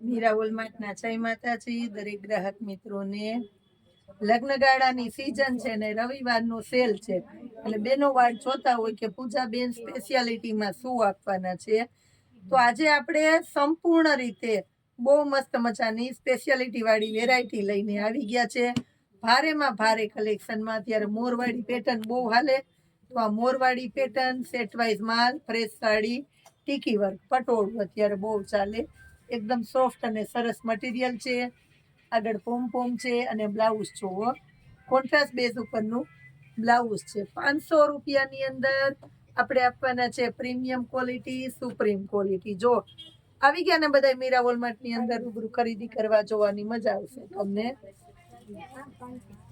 મીરાવલ માર્ટના જય માતાજી, દરેક ગ્રાહક મિત્રોને. લગ્નગાળાની સીઝન છે ને રવિવારનો સેલ છે. એટલે બેનો વાટ જોતા હોય કે પૂજા બેન સ્પેશિયાલિટીમાં શું આપવાના છે. તો આજે આપણે સંપૂર્ણ રીતે બહુ મસ્ત મજાની સ્પેશિયાલિટી વાળી વેરાયટી લઈને આવી ગયા છે. ભારેમાં ભારે કલેક્શનમાં અત્યારે મોરવાડી પેટર્ન બહુ હાલે. તો આ મોરવાડી પેટર્ન સેટ વાઇઝ માલ ફ્રેશ સાડી, ટીકી વર્ક, પટોળું અત્યારે બહુ ચાલે. એકદમ સોફ્ટ અને સરસ મટીરિયલ છે. આગળ પોમ પોમ છે અને બ્લાઉઝ જોવો કોન્ટ્રાસ્ટ બેઝ ઉપરનું બ્લાઉઝ છે. પાંચસો રૂપિયાની અંદર આપણે આપવાના છે પ્રીમિયમ ક્વોલિટી, સુપ્રીમ ક્વોલિટી. જો આવી ગયા ને બધા મીરા વોલમાર્ટની અંદર રૂબરૂ ખરીદી કરવા જોવાની મજા આવશે તમને.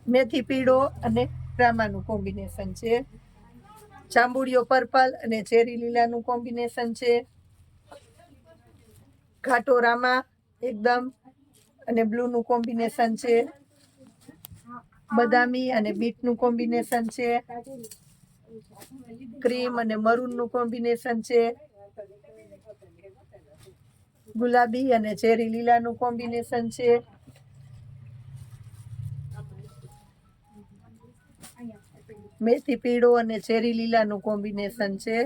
મેથી પીળો અને રામાનું કોમ્બિનેશન છે. જાંબુડિયો પર્પલ અને ચેરી લીલાનું કોમ્બિનેશન છે. ઘાટો રામા એકદમ અને બ્લુનું કોમ્બિનેશન છે. બદામી અને બીટનું કોમ્બિનેશન છે. ક્રીમ અને મરૂનનું કોમ્બિનેશન છે. ગુલાબી અને ચેરી લીલાનું કોમ્બિનેશન છે. મેથી પીળો અને ચેરી લીલાનું કોમ્બિનેશન છે.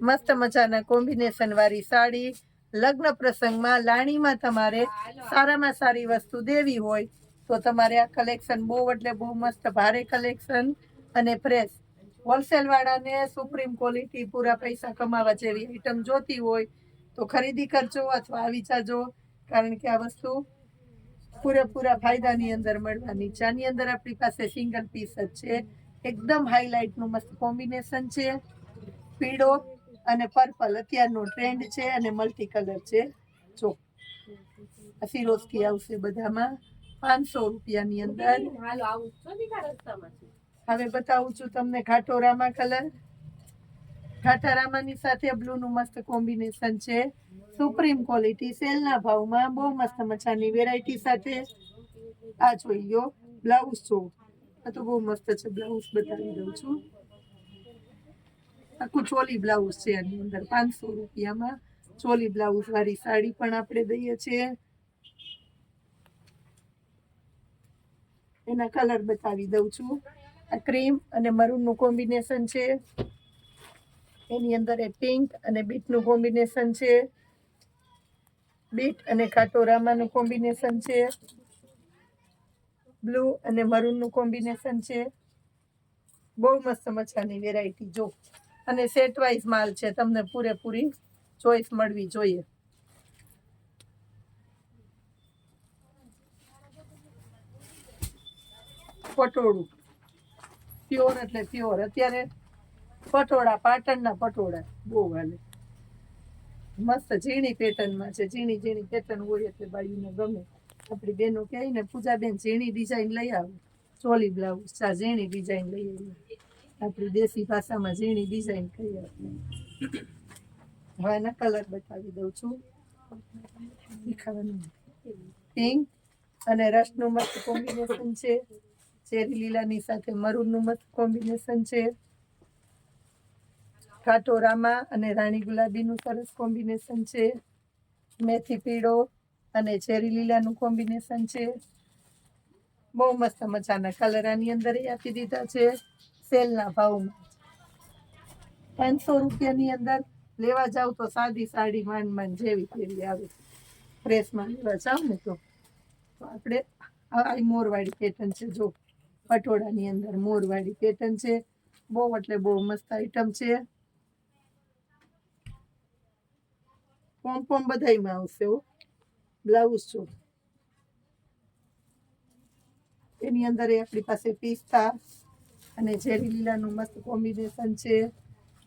મસ્ત મજાના કોમ્બિનેશન વાળી સાડી લગ્ન પ્રસંગમાં લાણીમાં તમારે સારામાં સારી વસ્તુ દેવી હોય તો તમારે આ કલેક્શન બહુ એટલે બહુ મસ્ત ભારે કલેક્શન અને ફ્રેશ હોલસેલ વાળાને સુપ્રીમ ક્વોલિટી પૂરા પૈસા કમાવા જેવી આઈટમ જોતી હોય તો ખરીદી કરજો અથવા આવી જાજો કારણ કે આ વસ્તુ પૂરેપૂરા ફાયદાની અંદર મળવાની છે. આની અંદર આપણી પાસે સિંગલ પીસ જ છે. એકદમ હાઇલાઇટનું મસ્ત કોમ્બિનેશન છે. પીળો અને પર્પલ. અત્યારનો ટ્રેન્ડ છે અને મલ્ટી કલર છે. જો. આ આવશે બધામાં. પાંચસો રૂપિયાની અંદર. હવે બતાવું છું તમને ઘાટોરામાં કલર ઘાટારામાની સાથે બ્લુનું મસ્ત કોમ્બિનેશન છે. સુપ્રીમ ક્વોલિટી સેલના ભાવમાં બહુ મસ્ત મજાની વેરાયટી સાથે. આ જોઈ લો બ્લાઉઝ જો. આ તો બહુ મસ્ત છે બ્લાઉઝ બતાવી દઉં છું. આખું ચોલી બ્લાઉઝ છે એની અંદર, પાંચસો રૂપિયામાં ચોલી બ્લાઉઝ વાળી સાડી પણ આપણે દઈએ છીએ. એના કલર બતાવી દઉં છું. આ ક્રીમ અને મરૂનનું કોમ્બિનેશન છે. એની અંદર એ પિંક અને બીટનું કોમ્બિનેશન છે. બીટ અને કાટોરામાનું કોમ્બિનેશન છે. બ્લુ અને મરૂનનું કોમ્બિનેશન છે. બહુ મસ્ત મજાની વેરાયટી જો. અને સેટ વાઇઝ માલ છે, તમને પૂરેપૂરી ચોઈસ મળવી જોઈએ. પટોળું. પ્યોર એટલે પ્યોર અત્યારે પટોળા, પાટણના પટોળા. બહુ હાલે. મસ્ત ઝીણી પેટર્નમાં છે. ઝીણી ઝીણી પેટર્ન હોય એટલે બાયુને ગમે. આપણી બેનો કહે ને, પૂજાબેન, ઝીણી ડિઝાઇન લઈ આવે. ચોલી બ્લાઉઝ ઝીણી ડિઝાઇન લઈ આવી. આપણી દેશી ભાષામાં ઝીણી ડિઝાઇન કરી આપણે હવે એના કલર બતાવી દઉં છું. દેખાવાનું પિંક અને રસનું મસ્ત કોમ્બિનેશન છે. ચેરી લીલાની સાથે મરૂનનું મસ્ત કોમ્બિનેશન છે. કાટો અને રાણી ગુલાબીનું સરસ કોમ્બિનેશન છે. મેથી પીળો અને ચેરી લીલાનું કોમ્બિનેશન છે. બહુ મસ્ત મજાના કલર આની અંદર આપી દીધા છે. સેલના ભાવમાં. પાંચસો રૂપિયાની અંદર લેવા જાવ તો સાદી સાડી માંડ માંડ જેવી તેવી આવે. પ્રેસમાં લેવા જાવ ને તો આપણે આ મોરવાળી પેટર્ન છે જો. પટોળાની અંદર મોરવાળી પેટર્ન છે. બહુ એટલે બહુ મસ્ત આઈટમ છે. પોમ પોમ બધાયમાં આવશે હો? બ્લાઉઝ જો. એની અંદર એ આપણી પાસે પિસ્તા અને ઝેરી લીલાનું મસ્ત કોમ્બિનેશન છે,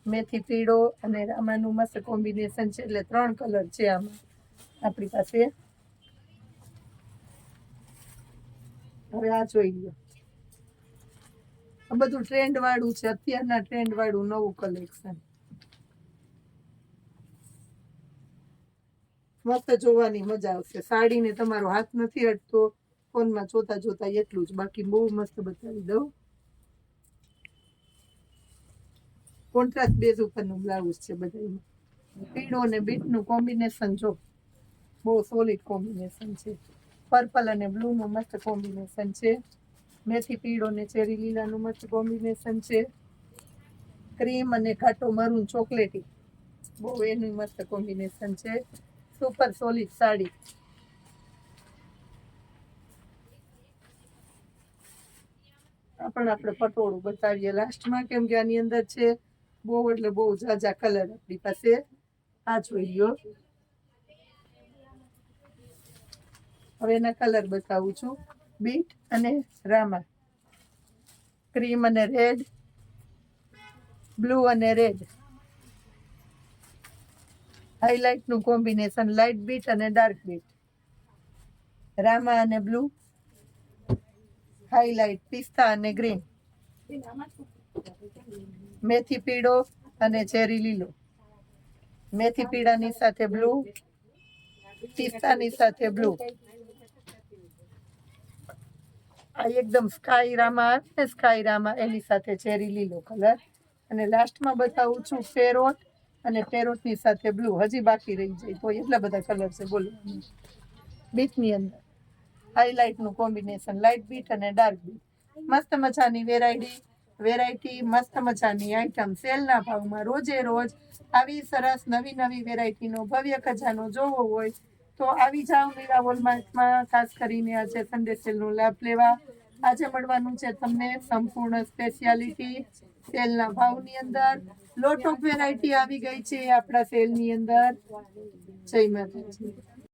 મેથી પીળો અને રામાનું મસ્ત કોમ્બિનેશન છે, એટલે ત્રણ કલર છે આમાં, આપણી પાસે. હવે આ જોઈ લો. આ બધું ટ્રેન્ડ વાળું છે, અત્યારના ટ્રેન્ડ વાળું નવું કલેક્શન. મસ્ત જોવાની મજા આવશે. સાડીને તમારો હાથ નથી અટતો ફોનમાં જોતા જોતા એટલું જ. બાકી બહુ મસ્ત બતાવી દઉં. કોન્ટ્રાસ્ટ બેઝ ઉપરનું બ્લાઉઝ છે બધામાં પીળો અને બીટનું કોમ્બિનેશન જો, બહુ સોલિડ કોમ્બિનેશન છે. પર્પલ અને બ્લુનું મસ્ત કોમ્બિનેશન છે. મેથી પીળો ને ચેરી લીલાનું મસ્ત કોમ્બિનેશન છે. ક્રીમ અને ઘાટો મરૂન ચોકલેટી, બહુ એનું મસ્ત કોમ્બિનેશન છે. Super solid sari. આપણે પણ આપણે પટોળું બતાવીએ. લાસ્ટમાં કેમ કે આની અંદર છે બહુ એટલે બહુ ઝાઝા કલર આપણી પાસે. આ જોઈ લ્યો હવે એના કલર બતાવું છું. બીટ અને રામા. ક્રીમ અને રેડ. બ્લુ અને રેડ. હાઇલાઇટનું કોમ્બિનેશન લાઇટ બીટ અને ડાર્ક બીટ. રામા અને બ્લુ. હાઇલાઇટ પિસ્તા અને ગ્રીન મેથી પીળો અને ચેરી લીલો. મેથી પીળાની સાથે બ્લુ પિસ્તાની સાથે બ્લુ આ એકદમ સ્કાય રામા ને સ્કાય એની સાથે ચેરી લીલો કલર અને લાસ્ટમાં બતાવું છું પેરોટ અને પેરોટની સાથે બ્લુ હજી બાકી રહી જાય તો એટલા બધા કલર છે, બોલો. બીટની અંદર. હાઈલાઇટનું કોમ્બિનેશન લાઇટ બીટ અને ડાર્ક બીટ. મસ્ત મજાની વેરાયટી વેરાયટી મસ્ત મજાની આઈટમ સેલના ભાવમાં રોજે રોજ આવી સરસ નવી નવી વેરાયટીનો ભવ્ય ખજાનો જોવો હોય તો આવી જાઓ મીરા વોલમાર્ટમાં ખાસ કરીને આજે સન્ડે સેલનો લાભ લેવા. આજે મળવાનું છે તમને સંપૂર્ણ સ્પેશિયાલિટી સેલના ભાવની અંદર. લોટ ઓફ વેરાયટી આવી ગઈ છે આપણા સેલની અંદર. જય માતાજી.